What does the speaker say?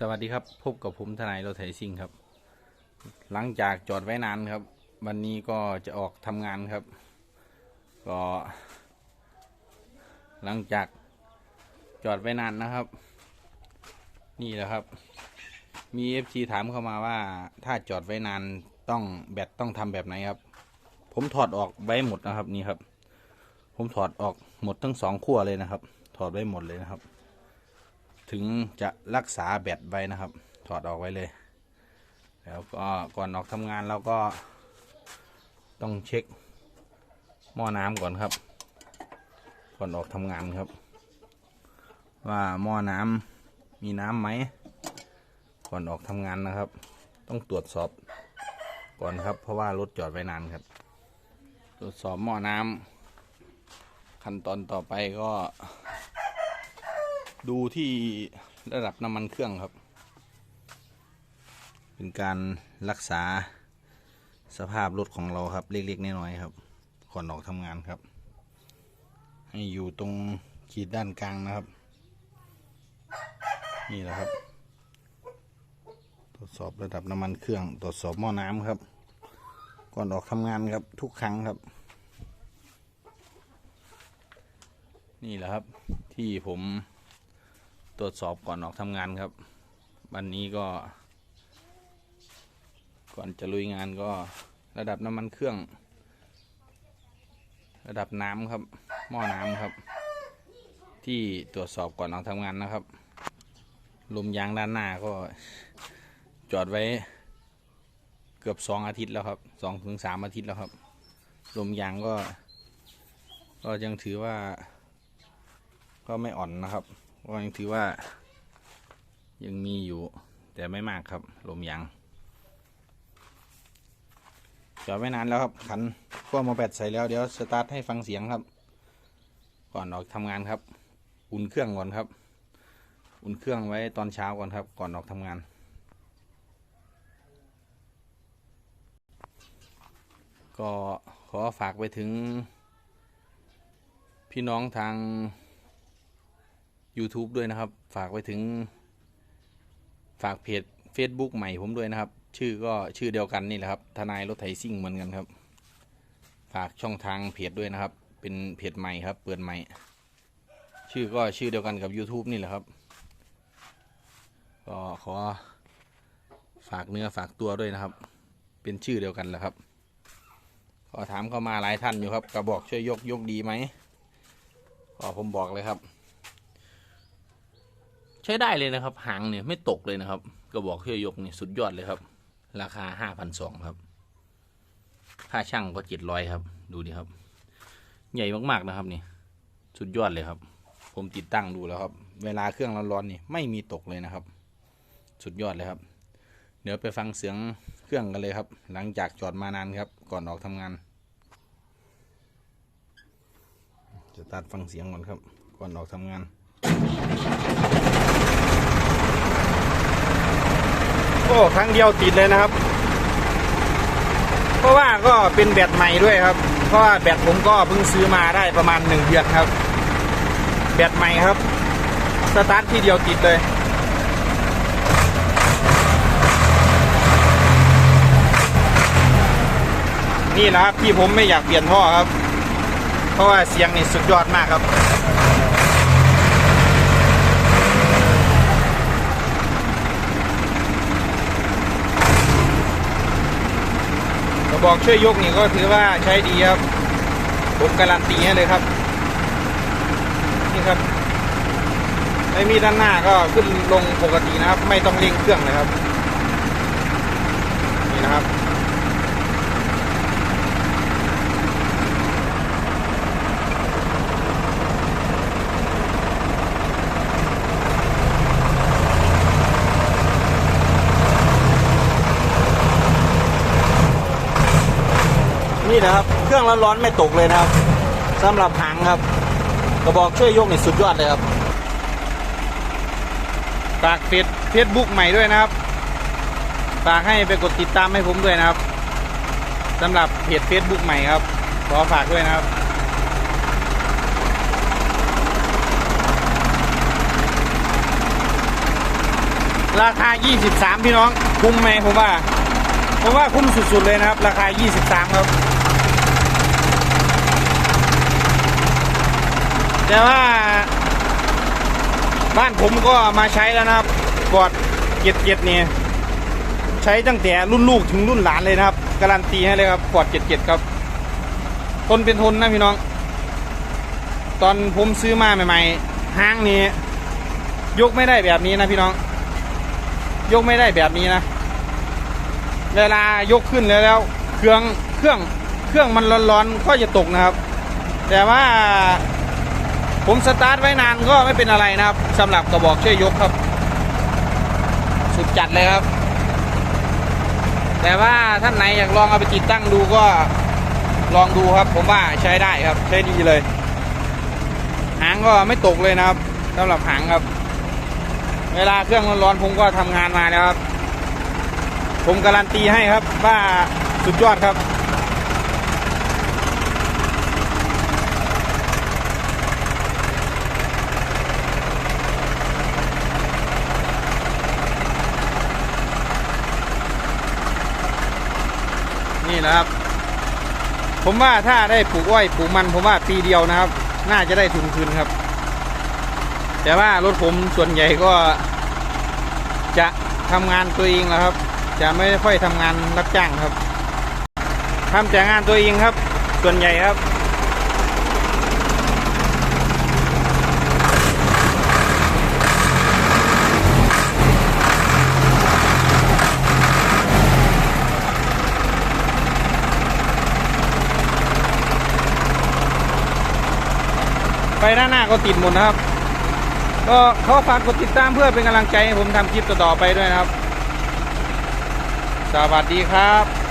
สวัสดีครับ พบกับผมทนายรถไถซิ่งครับ หลังจากจอดไว้นานครับ วันนี้ก็จะออกทำงานครับ ก็ หลังจากจอดไว้นานนะครับ นี่แหละครับ มีเอฟซีถามเข้ามาว่าถ้าจอดไว้นานต้องแบตต้องทำแบบไหนครับ ผมถอดออกไว้หมดนะครับนี่ครับ ผมถอดออกหมดทั้งสองขั้วเลยนะครับ ถอดไว้หมดเลยนะครับ ถึงจะรักษาแบตไว้นะครับ ถอดออกไว้เลย แล้วก็ก่อนออกทำงานเราก็ต้องเช็คหม้อน้ำก่อนครับ ก่อนออกทำงานครับ ว่าหม้อน้ำมีน้ำไหมก่อนออกทำงานนะครับ ต้องตรวจสอบก่อนครับ เพราะว่ารถจอดไว้นานครับ ตรวจสอบหม้อน้ำขั้นตอนต่อไปก็ ดูที่ระดับน้ำมันเครื่องครับ เป็นการรักษาสภาพรถของเราครับ เล็กๆน้อยๆครับก่อนออกทำงานครับ ให้อยู่ตรงขีดด้านกลางนะครับ นี่แหละครับ ตรวจสอบระดับน้ำมันเครื่อง ตรวจสอบหม้อน้ำครับ ก่อนออกทำงานครับทุกครั้งครับ นี่แหละครับที่ผม ตรวจสอบก่อนออกทำงานครับ วันนี้ก็ ก่อนจะลุยงานก็ระดับน้ำมันเครื่อง ระดับน้ำครับ หม้อน้ำครับ ที่ตรวจสอบก่อนออกทำงานนะครับลมยางด้านหน้าก็จอดไว้เกือบสองอาทิตย์แล้วครับสองถึงสามอาทิตย์แล้วครับลมยางก็ ก็ยังถือว่า ก็ไม่อ่อนนะครับ ก็ยังถือว่า ยังมีอยู่ แต่ไม่มากครับ ลมยางจอดไว้นานแล้วครับ ขันขั้วโมาแบตใส่แล้วเดี๋ยวสตาร์ทให้ฟังเสียงครับ ก่อนออกทำงานครับ อุ่นเครื่องก่อนครับ อุ่นเครื่องไว้ตอนเช้าก่อนครับ ก่อนออกทำงานก็ขอฝากไปถึงพี่น้องทาง YouTube ด้วยนะครับ ฝากไว้ถึง ฝากเพจ Facebook ใหม่ผมด้วยนะครับ ชื่อก็ชื่อเดียวกันนี่แหละครับ ทนายรถไถซิ่งเหมือนกันครับ ฝากช่องทางเพจด้วยนะครับ เป็นเพจใหม่ครับ เปิดใหม่ ชื่อก็ชื่อเดียวกันกับ YouTube นี่แหละครับ ก็ขอฝากเนื้อฝากตัวด้วยนะครับ เป็นชื่อเดียวกันแหละครับขอถามเข้ามาหลายท่านอยู่ครับ กระบอกช่วยยกยกดีไหมก็ผมบอกเลยครับ ใช้ได้เลยนะครับ หางเนี่ยไม่ตกเลยนะครับ กระบอกเครื่องยกนี่สุดยอดเลยครับ ราคาห้าพันสองครับค่าช่างก็เจ็ดร้อยครับ ดูดิครับ ใหญ่มากๆนะครับนี่ สุดยอดเลยครับ ผมติดตั้งดูแล้วครับ เวลาเครื่องร้อนๆนี่ไม่มีตกเลยนะครับ สุดยอดเลยครับ เดี๋ยวไปฟังเสียงเครื่องกันเลยครับ หลังจากจอดมานานครับ ก่อนออกทำงาน จะตัดฟังเสียงก่อนครับ ก่อนออกทำงาน โอ้ครั้งเดียวติดเลยนะครับ เพราะว่าก็เป็นแบตใหม่ด้วยครับ เพราะว่าแบตผมก็เพิ่งซื้อมาได้ประมาณหนึ่งเดือนครับ แบตใหม่ครับ สตาร์ทที่เดียวติดเลยนี่นะครับที่ผมไม่อยากเปลี่ยนท่อครับ เพราะว่าเสียงนี่สุดยอดมากครับ กระ บอกช่วยยกนี่ก็ถือว่าใช้ดีครับ ผมการันตีให้เลยครับ นี่ครับไม่มีด้านหน้าก็ขึ้นลงปกตินะครับ ไม่ต้องเร่งเครื่องเลยครับ นี่นะครับ นี่นะครับ เครื่องร้อนๆไม่ตกเลยนะครับสำหรับหางครับ กระบอกช่วยยกนี่สุดยอดเลยครับฝากเฟซเฟซบุ๊กใหม่ด้วยนะครับฝากให้ไปกดติดตามให้ผมด้วยนะครับสำหรับเพจ Facebook ใหม่ครับ ขอฝากด้วยนะครับราคา 23 พี่น้อง คุ้มไหมผมว่า ผมว่าคุ้มสุด ๆ เลยนะครับ ราคา 23 ครับ แต่ว่า บ้านผมก็มาใช้แล้วนะครับกอดเกียรเกียรเนี่ยใช้ตั้งแต่รุ่นลูกถึงรุ่นหลานเลยนะครับ การันตีให้เลยครับกอดเกียรเกียรครับ ทนเป็นทนนะพี่น้อง ตอนผมซื้อมาใหม่ๆห้างนี้ ยกไม่ได้แบบนี้นะพี่น้อง ยกไม่ได้แบบนี้นะ เวลายกขึ้นแล้วแล้วเครื่องเครื่องเครื่องมันร้อนๆก็จะตกนะครับ แต่ว่า ผมสตาร์ทไว้นานก็ไม่เป็นอะไรนะครับสำหรับกระบอกช่วยยกครับ สุดจัดเลยครับ แต่ว่าท่านไหนอยากลองเอาไปติดตั้งดูก็ลองดูครับ ผมว่าใช้ได้ครับ ใช้ดีเลย หางก็ไม่ตกเลยนะครับสำหรับหางครับ เวลาเครื่องร้อนๆผมก็ทำงานมาแล้วครับ ผมการันตีให้ครับว่าสุดยอดครับ นะครับ ผมว่าถ้าได้ปลูกอ้อยปลูกมัน ผมว่าปีเดียวนะครับ น่าจะได้ทุนคืนครับ แต่ว่ารถผมส่วนใหญ่ก็จะทำงานตัวเองแล้วครับ จะไม่ค่อยทำงานรับจ้างครับทำแต่งานตัวเองครับ ส่วนใหญ่ครับ ไปหน้าหน้าก็ติดหมดนะครับ ก็ขอฝากกดติดตามเพื่อเป็นกำลังใจให้ผมทำคลิปต่อๆไปด้วยนะครับ สวัสดีครับ